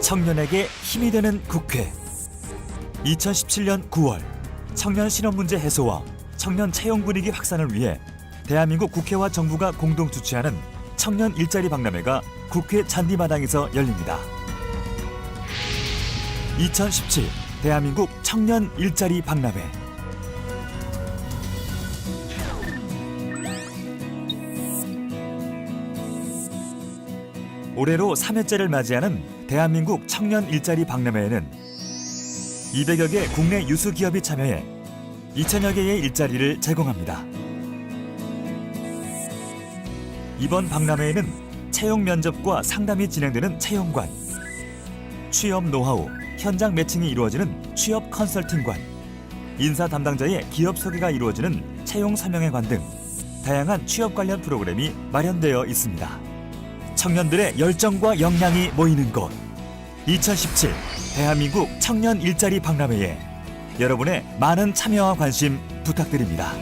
청년에게 힘이 되는 국회 2017년 9월 청년 실업 문제 해소와 청년 채용 분위기 확산을 위해 대한민국 국회와 정부가 공동 주최하는 청년 일자리 박람회가 국회 잔디마당에서 열립니다. 2017 대한민국 청년 일자리 박람회 올해로 3회째를 맞이하는 대한민국 청년 일자리 박람회에는 200여 개 국내 유수 기업이 참여해 2천여 개의 일자리를 제공합니다. 이번 박람회에는 채용 면접과 상담이 진행되는 채용관, 취업 노하우, 현장 매칭이 이루어지는 취업 컨설팅관, 인사 담당자의 기업 소개가 이루어지는 채용 설명회관 등 다양한 취업 관련 프로그램이 마련되어 있습니다. 청년들의 열정과 역량이 모이는 곳 2017 대한민국 청년 일자리 박람회에 여러분의 많은 참여와 관심 부탁드립니다.